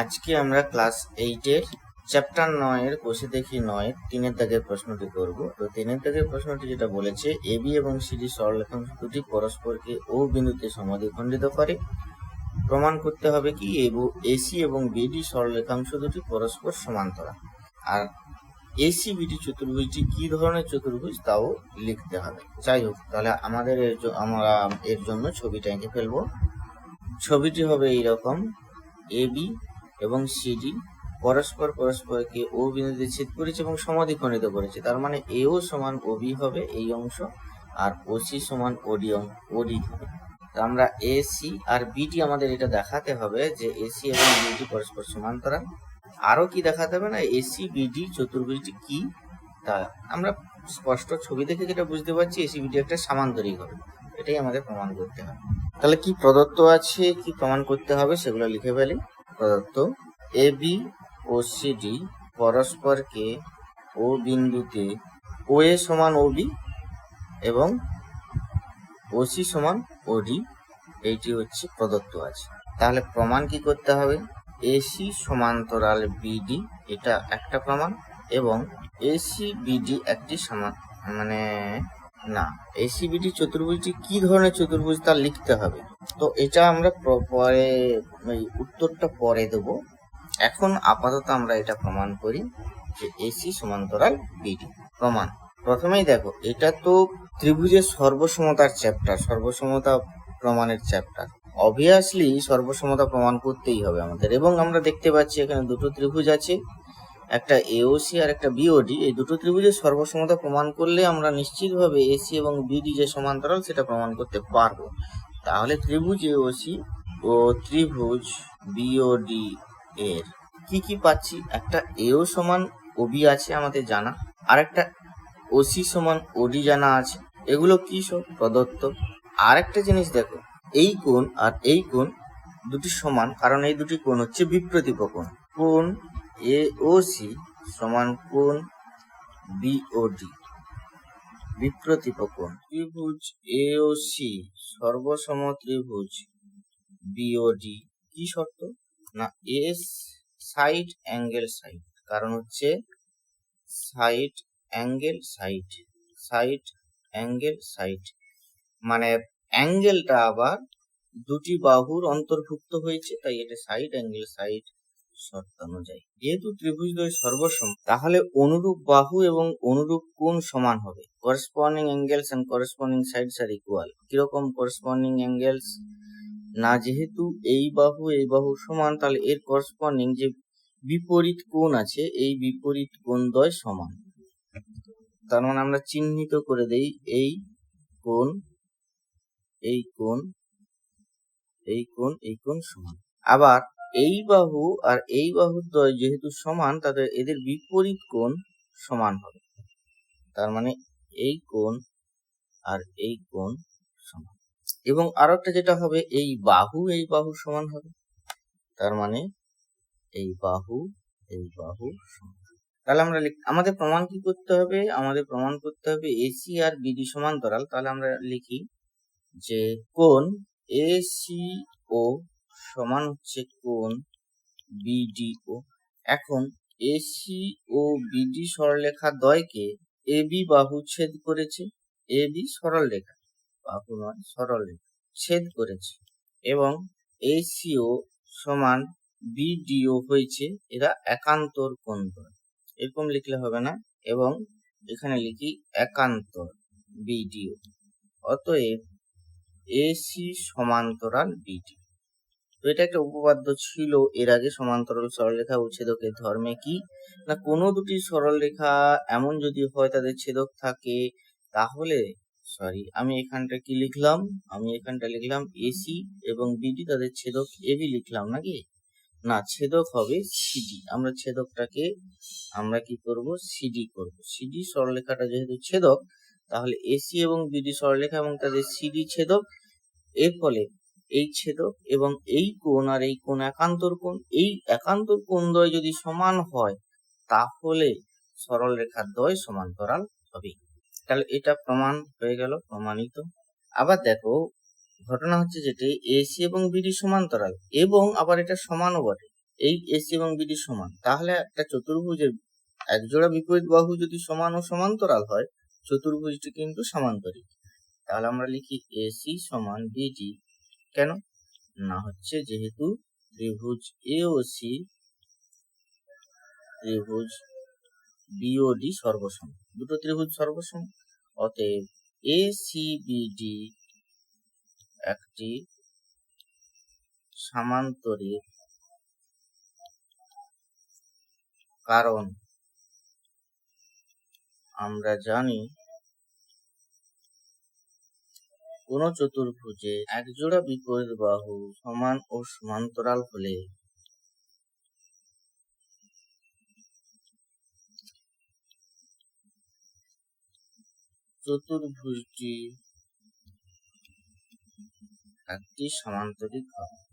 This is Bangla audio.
আজকে আমরা ক্লাস এইটের চ্যাপ্টার নয়ের কোষে দেখি নয়, তিনের দাগের প্রশ্নটি করব। তো তিনের দাগের প্রশ্নটি যেটা বলেছে এবি এবং সিডি সরলরেখাংশ দুটি পরস্পরকে ও বিন্দুতে সমাধিখণ্ডিত করে। প্রমাণ করতে হবে কি এসি এবং বিডি সরলরেখাংশ দুটি পরস্পর সমান্তরাল। আর এসি বিডি চতুর্ভুজটি কি ধরনের চতুর্ভুজ, তাও লিখতে হবে। যাই হোক, তাহলে আমাদের এর আমরা এর জন্য ছবিটা এঁকে ফেলব। ছবিটি হবে এইরকম এবি এবং সিডি পরস্পর পরস্পরকে ও বিন্দুতে ছেদ করেছে এবং সমাধিখণ্ডিত করেছে। তার মানে এও সমান ওবি হবে এই অংশ, আর ওসি সমান ওডি ওডি হবে। তো আমরা এসি আর বিডি আমাদের এটা দেখাতে হবে যে এসি এবং বিডি পরস্পর সমান্তরাল। আরও কি দেখাতে হবে না? এসি বিডি চতুর্ভুজটি কি? তা আমরা স্পষ্ট ছবি দেখে যেটা বুঝতে পারছি এসি বিডি একটা সামান্তরিক হবে। এটাই আমাদের প্রমাণ করতে হবে। তাহলে কি প্রদত্ত আছে, কি প্রমাণ করতে হবে, সেগুলো লিখে ফেলি। প্রদত্ত এ বি ও সিডি পরস্পরকে ও বিন্দুতে ও এ সমান ও বি এবং ওসি সমান ওডি এইটি হচ্ছে প্রদত্ত আছে। তাহলে প্রমাণ কি করতে হবে? এসি সমান্তরাল বিডি এটা একটা প্রমাণ এবং এসি বিডি একটি সমান মানে না এসি বিডি চতুর্ভুজটি কি ধরনের চতুর্ভুজ তা লিখতে হবে। তো এটা আমরা পরে উত্তরটা পরে দেব। এখন আপাতত আমরা এটা প্রমাণ করি যে এসি সমান্তরাল বিডি প্রমাণ। প্রথমেই দেখো, এটা তো ত্রিভুজের সর্বসমতার চ্যাপ্টার সর্বসমতা প্রমাণের চ্যাপ্টার অবভিয়াসলি সর্বসমতা প্রমাণ করতেই হবে আমাদের। এবং আমরা দেখতে পাচ্ছি এখানে দুটো ত্রিভুজ আছে, একটা এওসি আর একটা বিওডি এই দুটো ত্রিভুজের সর্বসমতা প্রমাণ করলে আমরা নিশ্চিতভাবে এসি এবং বিডি যে সমান্তরাল, সেটা প্রমাণ করতে পারব। তাহলে ত্রিভুজ এওসি ও ত্রিভুজ বিওডি এর কি কি পাচ্ছি? একটা এও সমান ওবি আছে আমাদের জানা আর একটা ওসি সমান ওডি জানা আছে। এগুলো কি সব? প্রদত্ত। আর একটা জিনিস দেখো, এই কোণ আর এই কোণ দুটি সমান, কারণ এই দুটি কোণ হচ্ছে বিপ্রতীপ কোণ। কোণ এ ও সি সমান কোণ বিওডি বিপ্রতীপ কোণ ত্রিভুজ এ ও সি সর্বসম ত্রিভুজ বিওডি কি শর্ত? না এস সাইড অ্যাঙ্গেল সাইড কারণ হচ্ছে side angle side side angle side মানে অ্যাঙ্গেলটা আবার দুটি বাহুর অন্তর্ভুক্ত হয়েছে, তাই এটা সাইড অ্যাঙ্গেল সাইড শর্ত অনুযায়ী। যেহেতু ত্রিভুজদ্বয় সর্বসম, তাহলে অনুরূপ বাহু এবং অনুরূপ কোণ সমান হবে। Corresponding angles and corresponding sides are equal কীরকম করসপন্ডিং অ্যাঙ্গেলস না, যেহেতু এই বাহু এই বাহু সমান, তাহলে এর করসপন্ডিং যে বিপরীত কোণ আছে, এই বিপরীত কোণ দ্বয় সমান। তার মানে আমরা চিহ্নিত করে দেই এই কোণ এই কোণ এই কোণ এই কোণ সমান। আবার এই বাহু আর এই বাহুর দ্বয় যেহেতু সমান, তাদের এদের বিপরীত কোণ সমান হবে। তার মানে এই কোণ আর এই কোণ সমান। এবং আরও একটা যেটা হবে, এই বাহু এই বাহু সমান হবে। তার মানে এই বাহু এই বাহু সমান। তাহলে আমরা আমাদের প্রমাণ কি করতে হবে? আমাদের প্রমাণ করতে হবে এসি আর বিডি সমান্তরাল। তাহলে আমরা লিখি যে কোণ এসি ও সমান হচ্ছে কোণ বিডিও এখন এসি ও বিডি সরলরেখা দ্বয়কে এবি বাহু ছেদ করেছে। এবি সরল রেখা বাহু নয় সরল রেখা ছেদ করেছে। এবং এসিও সমান বিডিও হয়েছে এরা একান্তর কোণ দ্বয়। এরকম লিখলে হবে না। এবং এখানে লিখি একান্তর বিডিও অতএব এসি সমান্তরাল বিডি তো এটা একটা উপপাদ্য ছিল, এর আগে সমান্তরাল সরলরেখা ও ছেদকের ধর্মে কি? না, কোনো দুটি সরলরেখা এমন যদি হয় তাদের ছেদক থাকে, তাহলে সরি আমি এখানটা কি লিখলাম? আমি এখানটা লিখলাম এসি এবং বিডি তাদের ছেদক এবি লিখলাম নাকি? না, ছেদক হবে সিডি আমরা ছেদকটাকে, আমরা কি করব? সিডি করব। সিডি সরলরেখাটা যেহেতু ছেদক, তাহলে এসি এবং বিডি সরলরেখা এবং তাদের সিডি ছেদক, এর ফলে এই ছেদক এবং এই কোণ আর এই কোণ একান্তর কোণ, এই একান্তর কোণ দ্বয় যদি সমান হয়, তাহলে সরল রেখার দ্বয় সমান্তরাল হবে। তাহলে এটা প্রমাণ হয়ে গেল, প্রমাণিত। আবার দেখো, ঘটনা হচ্ছে যেটি এসি এবং বিডি সমান্তরাল এবং আবার এটা সমানও বটে। এই এসি এবং বিডি সমান, তাহলে একটা চতুর্ভুজের একজোড়া বিপরীত বাহু যদি সমান ও সমান্তরাল হয়, চতুর্ভুজটি কিন্তু সমান্তরিক। তাহলে আমরা লিখি এসি সমান বিডি কেন? না হচ্ছে যেহেতু ত্রিভুজ এ ও সি ত্রিভুজ বিওডি সর্বসম। দুটো ত্রিভুজ সর্বসম, অতএব এ সি বিডি একটি সামান্তরিক কারণ। আমরা জানি কোন চতুর্ভুজে একজোড়া বিপরীত বাহু সমান ও সমান্তরাল হলে। চতুর্ভুজটি একটি সমান্তরিক হবে